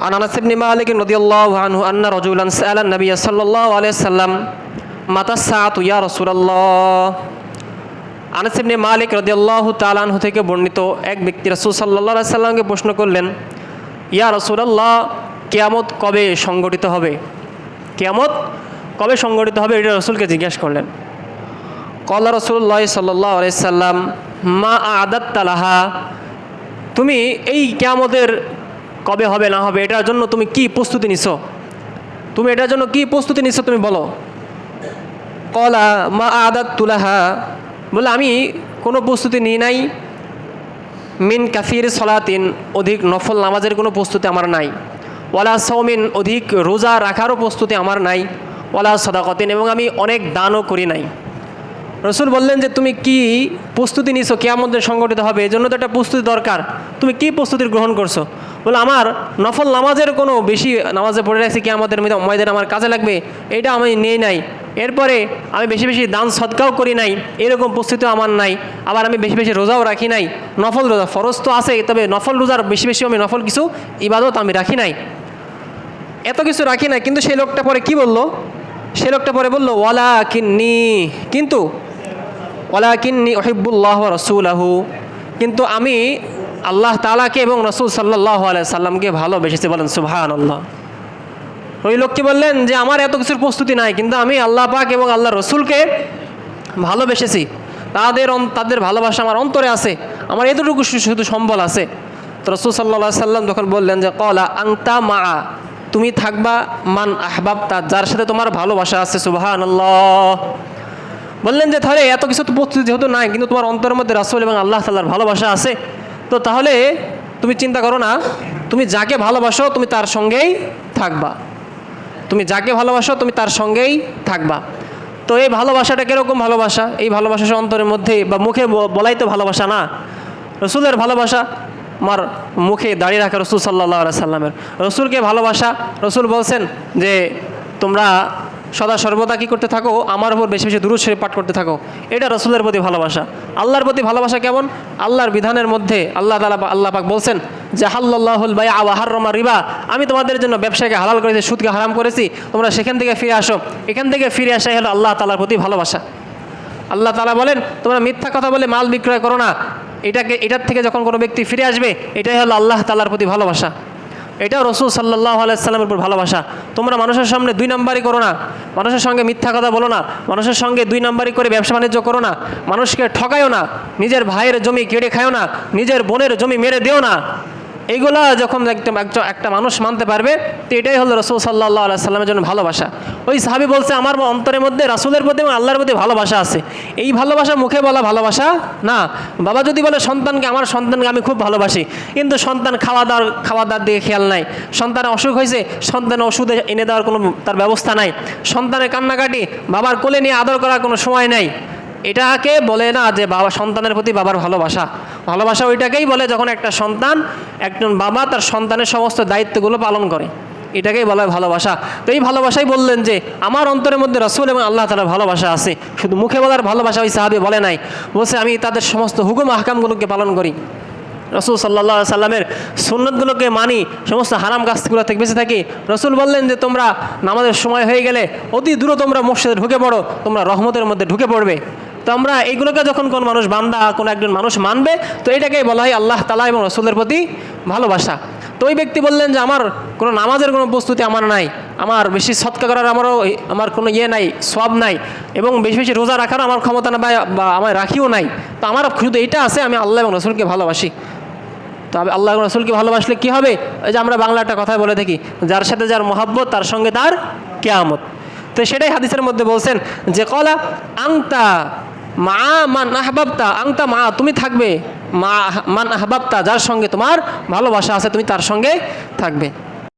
عن انس بن مالك رضي الله عنه ان رجلا سال النبي صلى الله عليه وسلم متى الساعه يا رسول الله আনাস ইবনে মালিক রাদিয়াল্লাহু তাআলা আনহু থেকে বর্ণিত এক ব্যক্তি রাসূল সাল্লাল্লাহু আলাইহি সাল্লামকে প্রশ্ন করলেন ইয়া রাসূলুল্লাহ কিয়ামত কবে সংগঠিত হবে কিয়ামত কবে সংগঠিত হবে এটা রাসূলকে জিজ্ঞেস করলেন কল্লা রসুল্লাহ সাল্লাহ আলাইসাল্লাম মা আদাত তালাহা তুমি এই কেয়ামতের কবে হবে, না হবে, এটার জন্য তুমি কি প্রস্তুতি নিছো? তুমি এটার জন্য কি প্রস্তুতি নিছো তুমি বলো। কলা মা আদাত তুলাহা। বলে, আমি কোনো প্রস্তুতি নিই নাই। মিন কাফির সলাতিন, অধিক নফল নামাজের কোনো প্রস্তুতি আমার নাই। ওয়ালা সৌমিন অধিক রোজা রাখারও প্রস্তুতি আমার নাই। ওয়ালা সদাকতিন, এবং আমি অনেক দানও করি নাই। রসুল বললেন যে, তুমি কি প্রস্তুতি নিছো? কেয়ামতের সংগঠিত হবে। এই জন্য তো একটা প্রস্তুতি দরকার। তুমি কি প্রস্তুতি গ্রহণ করছ? বলে, আমার নফল নামাজের কোনো বেশি নামাজে পড়ে রাখছি কেয়ামতের ময়দান আমার কাজে লাগবে, এটা আমি নেই নাই। এরপরে আমি বেশি বেশি দান সৎকাও করি নাই, এরকম প্রস্তুতিও আমার নাই। আবার আমি বেশি বেশি রোজাও রাখি নাই, নফল রোজা, ফরজ তো আছে, তবে নফল রোজার বেশি বেশি আমি নফল কিছু ইবাদত আমি রাখি নাই। এত কিছু রাখি নাই, কিন্তু সেই লোকটা পরে কি বলল? সে লোকটা পরে বলল ওয়ালা কিন্নি কিন্তু ওয়ালা কিন্নি ওহিবুল্লাহ রসুলাহু কিন্তু আমি আল্লাহ তালাকে এবং রসুল সাল্লাহ সাল্লামকে ভালোবেসেছি বলেন সুবহান আল্লাহ ওই লোককে বললেন যে, আমার এত কিছুর প্রস্তুতি নাই, কিন্তু আমি আল্লাহ পাক এবং আল্লাহ রসুলকে ভালোবেসেছি। তাদের তাদের ভালোবাসা আমার অন্তরে আছে, আমার এতটুকু শুধু সম্বল আছে। তো রসুল সাল্লাহ সাল্লাম যখন বললেন যে, কলা আংতা মা তুমি থাকবা মান আহবাবতা, যার সাথে তোমার ভালোবাসা আছে সুবাহান বললেন যে তাহলে এত কিছু তো প্রস্তুতি যেহেতু নাই, কিন্তু তোমার অন্তরের মধ্যে রাসুল এবং আল্লাহ তাল্লাহর ভালোবাসা আছে তো তাহলে তুমি চিন্তা করো না। তুমি যাকে ভালোবাসো, তুমি তার সঙ্গেই থাকবা। তুমি যাকে ভালোবাসো, তুমি তার সঙ্গেই থাকবা। তো এই ভালোবাসাটা কীরকম ভালোবাসা? এই ভালোবাসা অন্তরের মধ্যে বা মুখে বলাই তো ভালোবাসা না। রসুলের ভালোবাসা আমার মুখে দাঁড়িয়ে রাখে রসুল সাল্লাহ সাল্লামের। রসুলকে ভালোবাসা, রসুল বলছেন যে, তোমরা সদা সর্বদা কী করতে থাকো? আমার উপর বেশি বেশি দূর শরীফ পাঠ করতে থাকো। এটা রসুলের প্রতি ভালোবাসা। আল্লাহর প্রতি ভালোবাসা কেমন? আল্লাহর বিধানের মধ্যে আল্লাহ তালা আল্লাহ পাক বলছেন যে হাল্লাহুল বাই আওয়াহার রমা রিবা। আমি তোমাদের জন্য ব্যবসাকে হালাল করেছি, সুদকে হারাম করেছি। তোমরা সেখান থেকে ফিরে আসো। এখান থেকে ফিরে আসাই হলো আল্লাহ তালার প্রতি ভালোবাসা। আল্লাহ তালা বলেন, তোমরা মিথ্যা কথা বলে মাল বিক্রয় করো না। এটাকে এটার থেকে যখন কোনো ব্যক্তি ফিরে আসবে, এটাই হলো আল্লাহ তালার প্রতি ভালোবাসা। এটাও রসুল সাল্লাহ আলাইসাল্লামের উপর ভালোবাসা। তোমরা মানুষের সামনে দুই নাম্বারই করো না। মানুষের সঙ্গে মিথ্যা কথা বলো না। মানুষের সঙ্গে দুই নাম্বারই করে ব্যবসা বাণিজ্য করো না। মানুষকে ঠকায়ও না। নিজের ভাইয়ের জমি কেড়ে খায়ও না। নিজের বোনের জমি মেরে দিও না। এইগুলা যখন একটা মানুষ মানতে পারবে, তো এটাই হলো রসুল সাল্লাহ সাল্লামের জন্য ভালোবাসা। ওই সাহাবি বলছে, আমার অন্তরের মধ্যে, রাসুলের প্রতি এবং আল্লাহর প্রতি ভালোবাসা আছে। এই ভালোবাসা মুখে বলা ভালোবাসা না। বাবা যদি বলে, সন্তানকে, আমার সন্তানকে আমি খুব ভালোবাসি। কিন্তু সন্তান খাওয়া দাওয়ার খাওয়া দাওয়ার দিকে খেয়াল নাই। সন্তানের অসুখ হয়েছে, সন্তানের ওষুধ এনে দেওয়ার কোনো তার ব্যবস্থা নাই। সন্তানের কান্নাকাটি বাবার কোলে নিয়ে আদর করার কোনো সময় নাই। এটাকে বলে না যে বাবা সন্তানের প্রতি বাবার ভালোবাসা। ভালোবাসা ওইটাকেই বলে যখন একটা সন্তান, একজন বাবা তার সন্তানের সমস্ত দায়িত্বগুলো পালন করে। এটাকেই বলা হয় ভালোবাসা। তো এই ভালোবাসাই বললেন যে, আমার অন্তরের মধ্যে রসুল এবং আল্লাহ তালার ভালোবাসা আছে। শুধু মুখে বলার ভালোবাসা ওই সাহাবি বলে নাই। বলছে, আমি তাদের সমস্ত হুকুম আহকামগুলোকে পালন করি। রসুল সাল্লাহ সাল্লামের সুন্নতগুলোকে মানি, সমস্ত হারাম গাছগুলো থেকে বেঁচে থাকি। রসুল বললেন যে, তোমরা নামাজের সময় হয়ে গেলে অতি দূর তোমরা মসজিদে ঢুকে পড়ো। তোমরা রহমতের মধ্যে ঢুকে পড়বে। তো আমরা এইগুলোকে যখন কোন মানুষ বান্দা, কোনো একজন মানুষ মানবে, তো এটাকেই বলা হয় আল্লাহ তালা এবং রসুলের প্রতি ভালোবাসা। তো ওই ব্যক্তি বললেন যে, আমার কোনো নামাজের কোনো প্রস্তুতি আমার নাই। আমার বেশি সৎকা করার আমারও আমার কোনো ইয়ে নাই সব নাই এবং বেশি বেশি রোজা রাখারও আমার ক্ষমতা না বা- আমার রাখিও নাই। তো আমার শুধু এটা আছে, আমি আল্লাহ এবং রসুলকে ভালোবাসি। তো আল্লাহ রসুলকে ভালোবাসলে কি হবে? ওই যে আমরা বাংলা একটা কথা বলে থাকি, যার সাথে যার মহাব্বত, তার সঙ্গে তার কেয়ামত। তো সেটাই হাদিসের মধ্যে বলছেন যে, কলা আংতা মা মান আহবাবতা, আংতা মা, তুমি থাকবে। মা মান আহবাবতা, যার সঙ্গে তোমার ভালোবাসা আছে, তুমি তার সঙ্গে থাকবে।